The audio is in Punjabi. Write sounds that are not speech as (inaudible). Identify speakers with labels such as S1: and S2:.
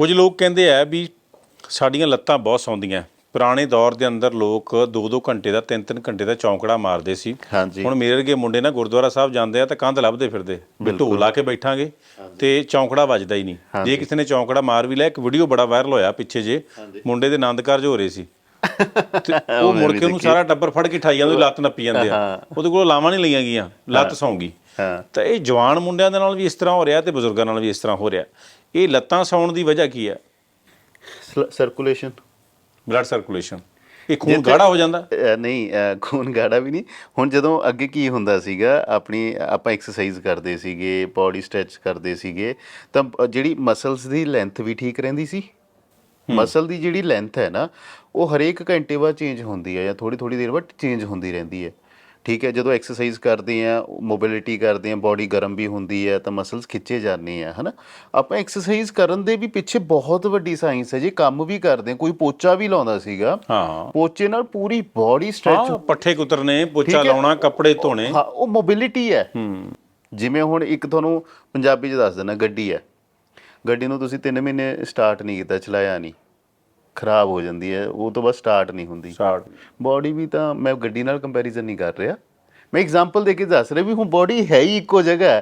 S1: ਕੁਝ ਲੋਕ ਕਹਿੰਦੇ ਆ ਵੀ ਸਾਡੀਆਂ ਲੱਤਾਂ ਬਹੁਤ ਸੌਂਦੀਆਂ। ਪੁਰਾਣੇ ਦੌਰ ਦੇ ਅੰਦਰ ਲੋਕ 2-2 ਘੰਟੇ ਦਾ 3-3 ਘੰਟੇ ਦਾ ਚੌਂਕੜਾ ਮਾਰਦੇ ਸੀ।
S2: ਹਾਂਜੀ।
S1: ਹੁਣ ਮੇਰੇ ਵਰਗੇ ਮੁੰਡੇ ਨਾ ਗੁਰਦੁਆਰਾ ਸਾਹਿਬ ਜਾਂਦੇ ਆ ਤਾਂ ਕੰਧ ਲੱਭਦੇ ਫਿਰਦੇ। ਵੀ ਢੋਲ ਲਾ ਕੇ ਬੈਠਾਂਗੇ ਤੇ ਚੌਂਕੜਾ ਵੱਜਦਾ ਹੀ ਨਹੀਂ। ਜੇ ਕਿਸੇ ਨੇ ਚੌਂਕੜਾ ਮਾਰ ਵੀ ਲਿਆ ਇੱਕ ਵੀਡੀਓ ਬੜਾ ਵਾਇਰਲ ਹੋਇਆ ਪਿੱਛੇ ਜੇ। ਮੁੰਡੇ ਦੇ ਆਨੰਦ ਕਾਰਜ ਹੋ ਰਹੇ ਸੀ। (laughs) ਉਹ ਮੁੜ ਕੇ ਉਹਨੂੰ ਸਾਰਾ ਟੱਬਰ ਫੜ ਕੇ ਠਾਈ ਜਾਂਦੇ ਲੱਤ ਨੱਪੀ ਜਾਂਦੇ ਆ। ਉਹਦੇ ਕੋਲ ਲਾਵਾਂ ਨਹੀਂ ਲਈਆਂ ਗਈਆਂ ਲੱਤ ਸੌਂ ਗਈ।
S2: ਹਾਂ
S1: ਤਾਂ ਇਹ ਜਵਾਨ ਮੁੰਡਿਆਂ ਦੇ ਨਾਲ ਵੀ ਇਸ ਤਰ੍ਹਾਂ ਹੋ ਰਿਹਾ ਤੇ ਬਜ਼ੁਰਗਾਂ ਨਾਲ ਵੀ ਇਸ ਤਰ੍ਹਾਂ ਹੋ ਰਿਹਾ। ਇਹ ਲੱਤਾਂ ਸੌਣ ਦੀ ਵਜ੍ਹਾ ਕੀ ਹੈ?
S2: ਸਰਕੂਲੇਸ਼ਨ
S1: ਬਲੱਡ ਸਰਕੂਲੇਸ਼ਨ ਇਹ ਖੂਨ ਗਾੜਾ ਹੋ ਜਾਂਦਾ?
S2: ਨਹੀਂ ਖੂਨ ਗਾੜਾ ਵੀ ਨਹੀਂ। ਹੁਣ ਜਦੋਂ ਅੱਗੇ ਕੀ ਹੁੰਦਾ ਸੀਗਾ ਆਪਣੀ ਆਪਾਂ ਐਕਸਰਸਾਈਜ਼ ਕਰਦੇ ਸੀਗੇ ਬਾਡੀ ਸਟ੍ਰੈਚ ਕਰਦੇ ਸੀਗੇ ਤਾਂ ਜਿਹੜੀ ਮਸਲਸ ਦੀ ਲੈਂਥ ਵੀ ਠੀਕ ਰਹਿੰਦੀ ਸੀ? ਮਸਲ ਦੀ ਜਿਹੜੀ ਲੈਂਥ ਹੈ ਨਾ ਉਹ ਹਰੇਕ ਘੰਟੇ ਬਾਅਦ ਚੇਂਜ ਹੁੰਦੀ ਹੈ ਜਾਂ ਥੋੜੀ ਥੋੜੀ ਦੇਰ ਬਾਅਦ ਚੇਂਜ ਹੁੰਦੀ ਰਹਿੰਦੀ ਹੈ। ਠੀਕ ਹੈ ਜਦੋਂ ਐਕਸਰਸਾਈਜ਼ ਕਰਦੇ ਆ ਮੋਬਿਲਿਟੀ ਕਰਦੇ ਆ ਬਾਡੀ ਗਰਮ ਵੀ ਹੁੰਦੀ ਹੈ ਤਾਂ ਮਸਲਸ ਖਿੱਚੇ ਜਾਂਦੇ ਆ ਹਨਾ? ਆਪਾਂ ਐਕਸਰਸਾਈਜ਼ ਕਰਨ ਦੇ ਵੀ ਪਿੱਛੇ ਬਹੁਤ ਵੱਡੀ ਸਾਇੰਸ ਹੈ ਜੀ ਕੰਮ ਵੀ ਕਰਦੇ ਕੋਈ ਪੋਚਾ ਵੀ ਲਾਉਂਦਾ ਸੀਗਾ
S1: ਹਾਂ।
S2: ਪੋਚੇ ਨਾਲ ਪੂਰੀ ਬਾਡੀ ਸਟ੍ਰੈਚ
S1: ਪੱਠੇ ਕੁਤਰਨੇ ਪੋਚਾ। ਲਾਉਣਾ ਕੱਪੜੇ ਧੋਣੇ।
S2: ਹਾਂ ਉਹ ਮੋਬਿਲਿਟੀ ਹੈ।
S1: ਹੂੰ।
S2: ਜਿਵੇਂ ਹੁਣ ਇੱਕ ਤੁਹਾਨੂੰ ਪੰਜਾਬੀ ਚ ਦੱਸ ਦਿੰਦਾ ਗੱਡੀ ਹੈ। ਗੱਡੀ ਨੂੰ ਤੁਸੀਂ 3 ਮਹੀਨੇ ਸਟਾਰਟ ਨਹੀਂ ਕੀਤਾ ਚਲਾਇਆ ਨਹੀਂ। ਖਰਾਬ ਹੋ ਜਾਂਦੀ ਹੈ ਉਹ ਤੋਂ ਬਾਅਦ ਸਟਾਰਟ ਨਹੀਂ ਹੁੰਦੀ।
S1: ਸਟਾਰਟ
S2: ਬਾਡੀ ਵੀ ਤਾਂ ਮੈਂ ਗੱਡੀ ਨਾਲ ਕੰਪੈਰੀਜ਼ਨ ਨਹੀਂ ਕਰ ਰਿਹਾ। ਮੈਂ ਐਗਜ਼ਾਮਪਲ ਦੇ ਕੇ ਦੱਸ ਰਿਹਾ ਵੀ ਹੁਣ ਬਾਡੀ ਹੈ ਹੀ ਇੱਕੋ ਜਗ੍ਹਾ। ਹੈ